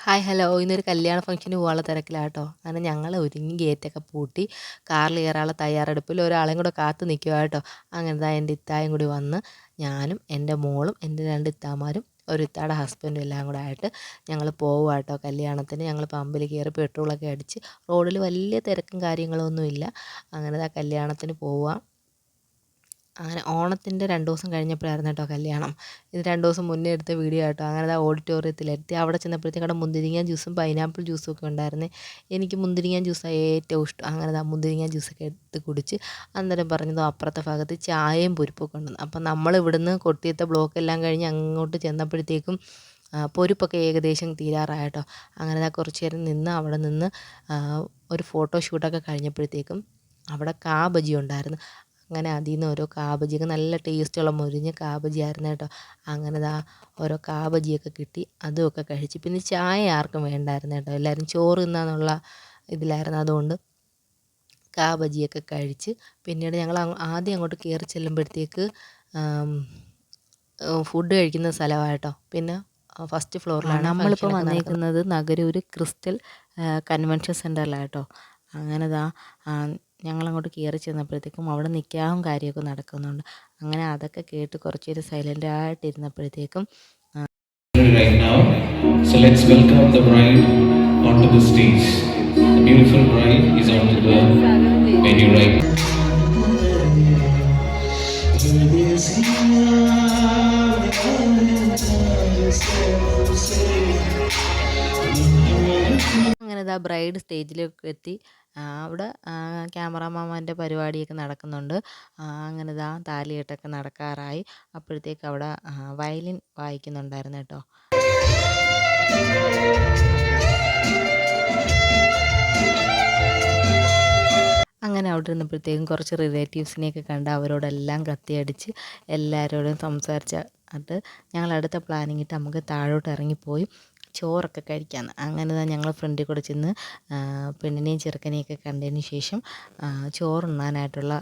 Hi hello ഇന്നൊരു കല്യാണ ഫംഗ്ഷന് പോകാനുള്ള തിരക്കിലാട്ടോ. അങ്ങനെ ഞങ്ങൾ ഒരുങ്ങി ഗേറ്റൊക്കെ പൂട്ടി കാറിൽ കയറാനുള്ള തയ്യാറെടുപ്പിൽ ഒരാളെയും കൂടെ കാത്തു നിൽക്കുക കേട്ടോ അങ്ങനെ ദാ എന്റെ ഇത്തായും കൂടി വന്ന് ഞാനും എന്റെ മോളും എന്റെ രണ്ട് ഇത്താമാരും ഒരു ഇത്താടെ ഹസ്ബൻഡും എല്ലാം കൂടെ ആയിട്ട് ഞങ്ങൾ പോവുക കേട്ടോ കല്യാണത്തിന് ഞങ്ങൾ പമ്പിൽ കയറി പെട്രോളൊക്കെ അടിച്ച് റോഡിൽ വലിയ തിരക്കും കാര്യങ്ങളൊന്നുമില്ല. അങ്ങനെതാ കല്യാണത്തിന് പോവുക അങ്ങനെ ഓണത്തിന്റെ രണ്ട് ദിവസം കഴിഞ്ഞപ്പോഴായിരുന്നു കേട്ടോ കല്യാണം. ഇത് രണ്ട് ദിവസം മുന്നേ എടുത്ത വീഡിയോ കേട്ടോ അങ്ങനെ ഓഡിറ്റോറിയത്തിലെത്തി. അവിടെ ചെന്നപ്പോഴത്തേക്കും അവിടെ മുന്തിരിങ്ങ ജ്യൂസും പൈനാപ്പിൾ ജ്യൂസും ഒക്കെ ഉണ്ടായിരുന്നു. എനിക്ക് മുന്തിരിങ്ങ ജ്യൂസാണ് ഏറ്റവും ഇഷ്ടം. അങ്ങനെ മുന്തിരിങ്ങ ജ്യൂസൊക്കെ എടുത്ത് കുടിച്ച് അന്നേരം പറഞ്ഞതോ അപ്പുറത്തെ ഭാഗത്ത് ചായയും പൊരിപ്പൊക്കെ ഉണ്ടെന്ന്. അപ്പം നമ്മൾ ഇവിടുന്ന് കൊട്ടിയത്തെ ബ്ലോക്ക് എല്ലാം കഴിഞ്ഞ് അങ്ങോട്ട് ചെന്നപ്പോഴത്തേക്കും പൊരിപ്പൊക്കെ ഏകദേശം തീരാറായിട്ടോ അങ്ങനെ കുറച്ച് നേരം നിന്ന് അവിടെ നിന്ന് ഒരു ഫോട്ടോ ഫോട്ടോഷൂട്ടൊക്കെ കഴിഞ്ഞപ്പോഴത്തേക്കും അവിടെ കാ ബജി ഉണ്ടായിരുന്നു. അങ്ങനെ അതിൽ നിന്ന് ഓരോ കാബജിയൊക്കെ നല്ല ടേസ്റ്റുള്ള മുരിഞ്ഞ കാബജിയായിരുന്നു കേട്ടോ. അങ്ങനെ ദാ ഓരോ കാബജിയൊക്കെ കിട്ടി അതുമൊക്കെ കഴിച്ച്. പിന്നെ ചായ ആർക്കും വേണ്ടായിരുന്നു കേട്ടോ. എല്ലാവരും ചോറ് തിന്നാന്നുള്ള ഇതിലായിരുന്നു. അതുകൊണ്ട് കാബജിയൊക്കെ കഴിച്ച് പിന്നീട് ഞങ്ങൾ ആദ്യം അങ്ങോട്ട് കയറി ചെല്ലുമ്പോഴത്തേക്ക് ഫുഡ് കഴിക്കുന്ന സ്ഥലമായിട്ടോ പിന്നെ ഫസ്റ്റ് ഫ്ലോറിലാണ് നമ്മളിപ്പോൾ വന്നിരിക്കുന്നത് നഗരൂർ ക്രിസ്റ്റൽ കൺവെൻഷൻ സെന്ററിലായിട്ടോ അങ്ങനെ ദാ ഞങ്ങളങ്ങോട്ട് കയറി ചെന്നപ്പോഴത്തേക്കും അവിടെ നിൽക്കാവും കാര്യമൊക്കെ നടക്കുന്നുണ്ട് അങ്ങനെ അതൊക്കെ കേട്ട് കുറച്ച് നേരം സൈലന്റ് ആയിട്ടിരുന്നപ്പോഴത്തേക്കും. So let's welcome the bride onto the stage. The beautiful bride is onto the venue right അങ്ങനെ ഇതാ ബ്രൈഡ് സ്റ്റേജിലേക്ക് എത്തി അവിടെ ക്യാമറാമാന്റെ പരിപാടിയൊക്കെ നടക്കുന്നുണ്ട്. അങ്ങനെ ഇതാ താലികെട്ടൊക്കെ നടക്കാറായി. അപ്പോഴത്തേക്ക് അവിടെ വയലിൻ വായിക്കുന്നുണ്ടായിരുന്നു കേട്ടോ. അങ്ങനെ അവിടെ ഇരുന്നപ്പോഴത്തേക്കും കുറച്ച് റിലേറ്റീവ്സിനെയൊക്കെ കണ്ട് അവരോടെല്ലാം കത്തിയടിച്ച് എല്ലാവരോടും സംസാരിച്ചിട്ട് ഞങ്ങൾ അടുത്ത പ്ലാനിങ്ങിട്ട് നമുക്ക് താഴോട്ട് ഇറങ്ങിപ്പോയി. ചോറൊക്കെ കഴിക്കാൻ അങ്ങനെ തന്നെ ഞങ്ങൾ ഫ്രണ്ടിൽ കൂടെ ചെന്ന് പെണ്ണിനെയും ചെറുക്കനെയൊക്കെ കണ്ടതിന് ശേഷം ചോറുണ്ണാനായിട്ടുള്ള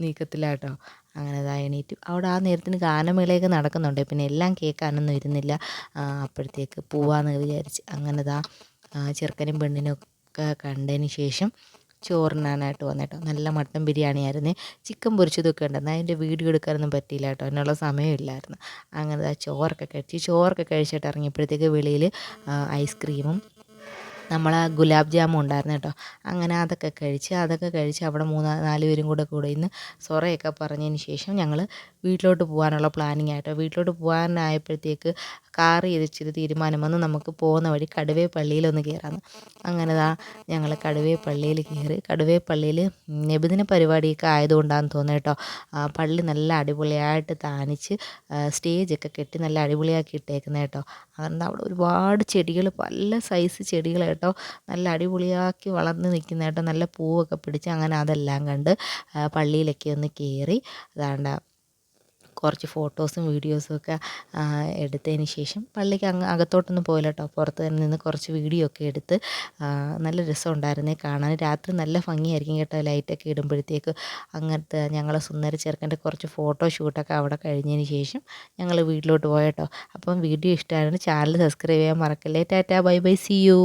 നീക്കത്തിലാട്ടോ. അങ്ങനെ എണീറ്റ്. അവിടെ ആ നേരത്തിന് ഗാനമേളയൊക്കെ നടക്കുന്നുണ്ട്. പിന്നെ എല്ലാം കേൾക്കാനൊന്നും ഇരുന്നില്ല. അപ്പോഴത്തേക്ക് പോവാമെന്ന് വിചാരിച്ച്. അങ്ങനെ ദാ ചെറുക്കനും പെണ്ണിനും ഒക്കെ കണ്ടതിന് ശേഷം ചോറിനാനായിട്ട് വന്നിട്ടോ. നല്ല മട്ടൻ ബിരിയാണി ആയിരുന്നു ചിക്കൻ പൊരിച്ചതൊക്കെ ഉണ്ടായിരുന്നു അതിന്റെ വീഡിയോ എടുക്കാനൊന്നും പറ്റിയില്ല കേട്ടോ. അതിനുള്ള സമയമില്ലായിരുന്നു. അങ്ങനെ ചോറൊക്കെ കഴിച്ച് ചോറൊക്കെ കഴിച്ചിട്ട് ഇറങ്ങിയപ്പോഴത്തേക്ക് വെളിയിൽ ഐസ്ക്രീമും നമ്മൾ ആ ഗുലാബ് ജാമു ഉണ്ടായിരുന്നു കേട്ടോ. അങ്ങനെ അതൊക്കെ കഴിച്ച് അതൊക്കെ കഴിച്ച് അവിടെ മൂന്ന് നാല് പേരും കൂടെ കൂടെ ഇന്ന് സൊറയൊക്കെ പറഞ്ഞതിന് ശേഷം ഞങ്ങൾ വീട്ടിലോട്ട് പോകാനുള്ള പ്ലാനിങ് ആയിട്ടോ വീട്ടിലോട്ട് പോകാനായപ്പോഴത്തേക്ക് കാർ ചെയ്തിച്ചിട്ട് തീരുമാനം വന്ന് നമുക്ക് പോകുന്ന വഴി കടുവേ പള്ളിയിലൊന്ന് കയറാമെന്ന് അങ്ങനെ ദാ ഞങ്ങൾ കടുവേ പള്ളിയിൽ കയറി കടുവേ പള്ളിയിൽ നബിദിന പരിപാടിയൊക്കെ ആയതുകൊണ്ടാണെന്ന് തോന്നുന്നു കേട്ടോ. പള്ളി നല്ല അടിപൊളിയായിട്ട് താനിച്ച് സ്റ്റേജൊക്കെ കെട്ടി നല്ല അടിപൊളിയാക്കി ഇട്ടേക്കുന്നത് കേട്ടോ. അതുകൊണ്ട് അവിടെ ഒരുപാട് ചെടികൾ പല സൈസ് ചെടികൾ കേട്ടോ. നല്ല അടിപൊളിയാക്കി വളർന്ന് നിൽക്കുന്ന കേട്ടോ. നല്ല പൂവൊക്കെ പിടിച്ച് അങ്ങനെ അതെല്ലാം കണ്ട് പള്ളിയിലൊക്കെ ഒന്ന് കയറി അതാണ്ട കുറച്ച് ഫോട്ടോസും വീഡിയോസും ഒക്കെ എടുത്തതിന് ശേഷം പള്ളിക്ക് അങ്ങ് അകത്തോട്ടൊന്നും പോയില്ല കേട്ടോ. പുറത്ത് തന്നെ നിന്ന് കുറച്ച് വീഡിയോ ഒക്കെ എടുത്ത് നല്ല രസമുണ്ടായിരുന്നേ കാണാൻ. രാത്രി നല്ല ഭംഗിയായിരിക്കും കേട്ടോ. ലൈറ്റൊക്കെ ഇടുമ്പോഴത്തേക്ക് അങ്ങനത്തെ ഞങ്ങളെ സുന്ദര ചെറുക്കന്റെ കുറച്ച് ഫോട്ടോ ഷൂട്ടൊക്കെ അവിടെ കഴിഞ്ഞതിന് ശേഷം ഞങ്ങൾ വീട്ടിലോട്ട് പോയട്ടോ അപ്പം വീഡിയോ ഇഷ്ടമായിരുന്നു ചാനൽ സബ്സ്ക്രൈബ് ചെയ്യാൻ മറക്കല്ലേ. Tata bye bye see you.